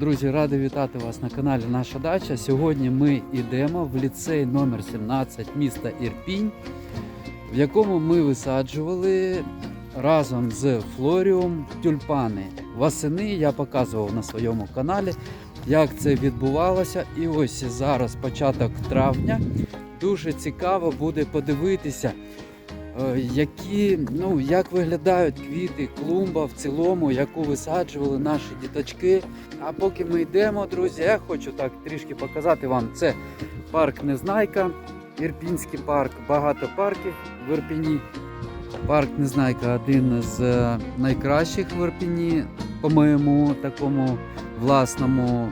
Друзі, радий вітати вас на каналі Наша Дача. Сьогодні ми йдемо в ліцей номер 17 міста Ірпінь, в якому ми висаджували разом з Флоріум тюльпани. Восени я показував на своєму каналі, як це відбувалося. І ось зараз початок травня. Дуже цікаво буде подивитися, які, ну, як виглядають квіти, клумба в цілому, яку висаджували наші діточки. А поки ми йдемо, друзі, я хочу так трішки показати вам. Це парк Незнайка, Ірпінський парк, багато парків в Ірпіні. Парк Незнайка один з е, найкращих в Ірпіні, по моєму такому власному,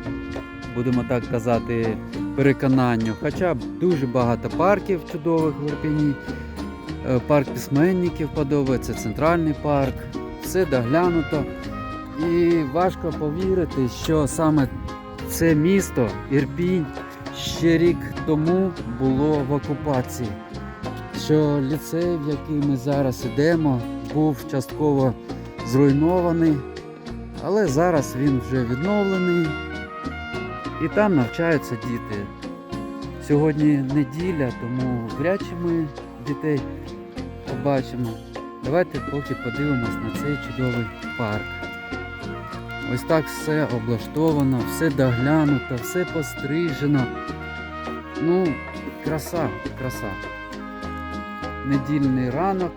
будемо так казати, переконанню. Хоча дуже багато парків чудових в Ірпіні. Е, Парк письменників подобається, центральний парк, все доглянуто. І важко повірити, що саме це місто Ірпінь ще рік тому було в окупації. Що ліцей, в який ми зараз йдемо, був частково зруйнований, але зараз він вже відновлений і там навчаються діти. Сьогодні неділя, тому вряд чи ми дітей побачимо. Давайте поки подивимось на цей чудовий парк. Ось так все облаштовано, все доглянуто, все пострижено. Ну, краса, краса. Недільний ранок,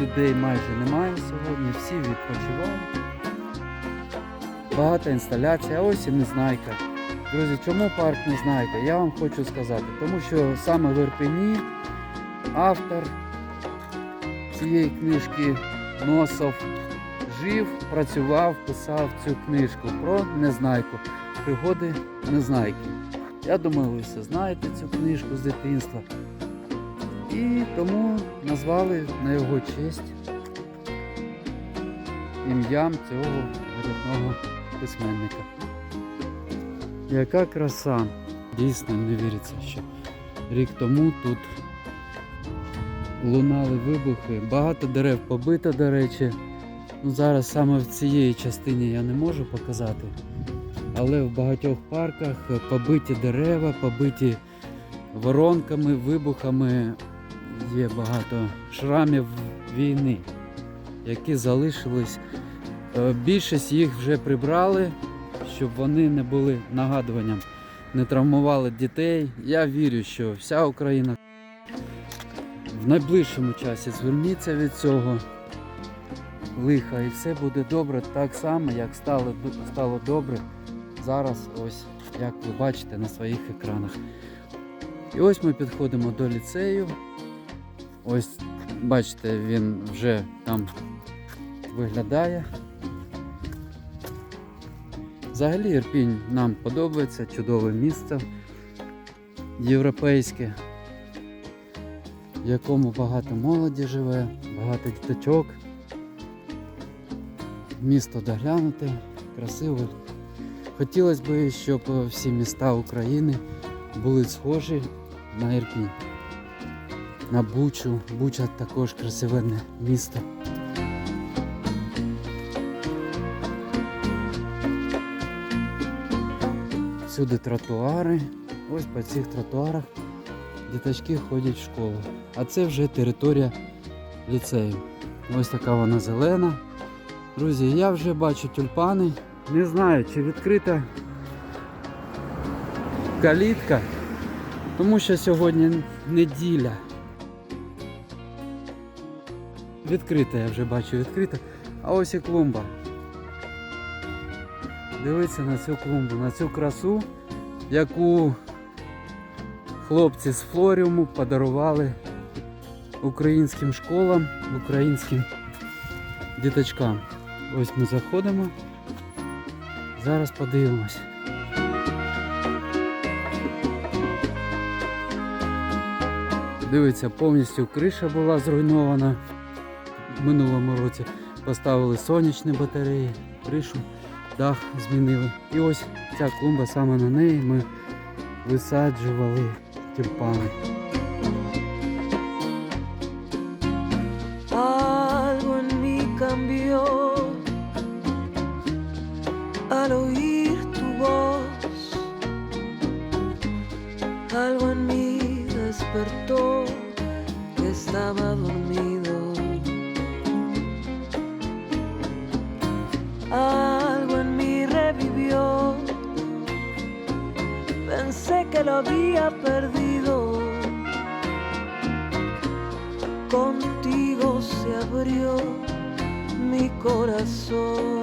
людей майже немає сьогодні, всі відпочивають. Багата інсталяція, а ось і Незнайка. Друзі, чому парк Незнайка? Я вам хочу сказати, тому що саме в Ірпені автор цієї книжки Носов жив, працював, писав цю книжку про Незнайку. Пригоди Незнайки. Я думаю, ви все знаєте цю книжку з дитинства. І тому назвали на його честь ім'ям цього видатного письменника. Яка краса! Дійсно не віриться, що рік тому тут лунали вибухи. Багато дерев побито, до речі. Ну, зараз саме в цієї частині я не можу показати. Але в багатьох парках побиті дерева, побиті воронками, вибухами. Є багато шрамів війни, які залишились. Е, Більшість їх вже прибрали, щоб вони не були нагадуванням, не травмували дітей. Я вірю, що вся Україна в найближчому часі зверніться від цього лиха і все буде добре так само, як стало, стало добре зараз, ось як ви бачите на своїх екранах. І ось ми підходимо до ліцею. Ось бачите, він вже там виглядає. Взагалі Ірпінь нам подобається, чудове місце європейське, в якому багато молоді живе, багато діточок. Місто доглянуте, красиве. Хотілося б, щоб всі міста України були схожі на Ірпінь. На Бучу. Буча також красивенне місто. Всюди тротуари. Ось по цих тротуарах діточки ходять в школу. А це вже територія ліцею. Ось така вона зелена. Друзі, я вже бачу тюльпани. Не знаю, чи відкрита калітка, тому що сьогодні неділя. Відкрита, я вже бачу відкрита. А ось і клумба. Дивіться на цю клумбу, на цю красу, яку хлопці з Флоріуму подарували українським школам, українським діточкам. Ось ми заходимо. Зараз подивимось. Дивіться, повністю криша була зруйнована. В минулому році поставили сонячні батареї, кришу, дах змінили. І ось ця клумба, саме на неї ми висаджували Algo en mí cambió al oír tu voz. Algo en mí despertó que estaba dormido. Algo en mí revivió. Pensé que lo había perdido. Corazón.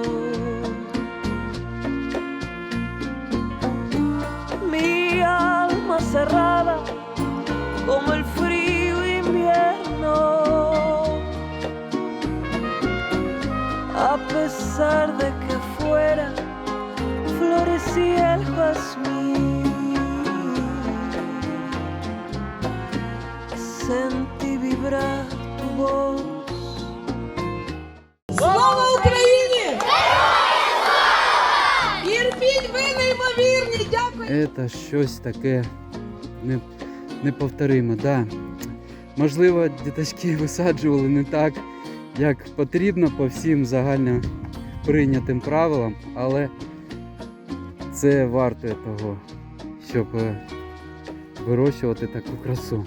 Ірпінь, ви неймовірні! Дякую! Це щось таке не, неповториме. Да. Можливо, діточки висаджували не так, як потрібно по всім загально прийнятим правилам, але це варто того, щоб е, вирощувати таку красу.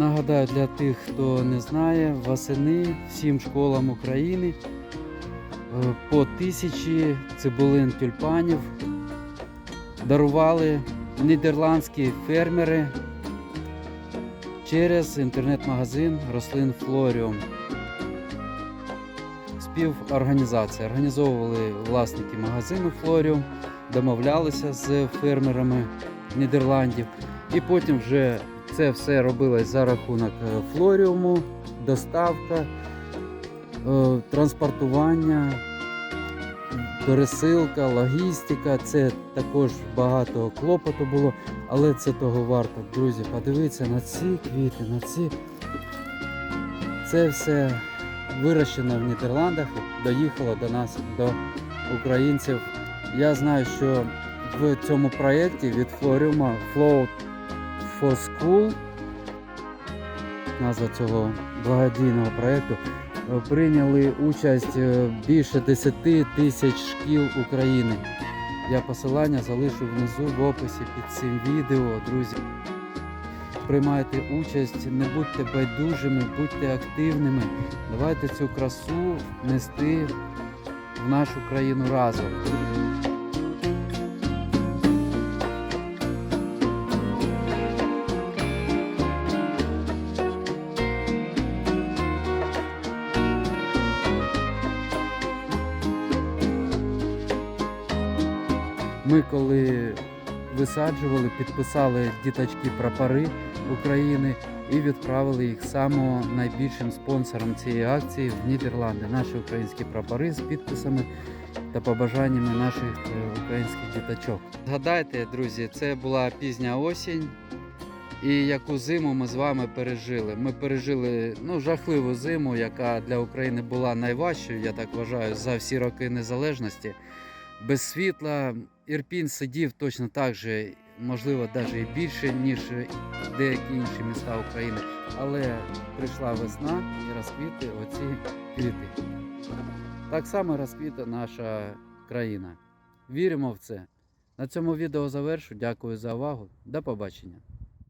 Нагадаю для тих, хто не знає, восени всім школам України е, по тисячі цибулин тюльпанів дарували нідерландські фермери через інтернет-магазин рослин Флоріум. Співорганізація. Організовували власники магазину Флоріум, домовлялися з фермерами Нідерландів. І потім вже це все робилось за рахунок е, флоріуму, доставка, е, транспортування, пересилка, логістика. Це також багато клопоту було, але це того варто. Друзі, подивіться на ці квіти, на ці. Це все вирощено в Нідерландах, доїхало до нас, до українців. Я знаю, що в цьому проєкті від Флоріума Float for School, назва цього благодійного проєкту, е, прийняли участь е, більше 10 тисяч шкіл України. Я посилання залишу внизу в описі під цим відео, друзі. Приймайте участь, не будьте байдужими, будьте активними. Давайте цю красу нести в нашу країну разом. Ми коли висаджували, підписали діточки прапори України і відправили їх само найбільшим спонсором цієї акції в Нідерланди. Наші українські прапори з підписами та побажаннями наших е, українських діточок. Згадайте, друзі, це була пізня осінь. І яку зиму ми з вами пережили. Ми пережили ну, жахливу зиму, яка для України була найважчою, я так вважаю, за всі роки незалежності. Без світла Ірпінь сидів точно так же, можливо, навіть і більше, ніж деякі інші міста України. Але прийшла весна і розквіти оці квіти. Так само розквіта наша країна. Віримо в це. На цьому відео завершу. Дякую за увагу. До побачення.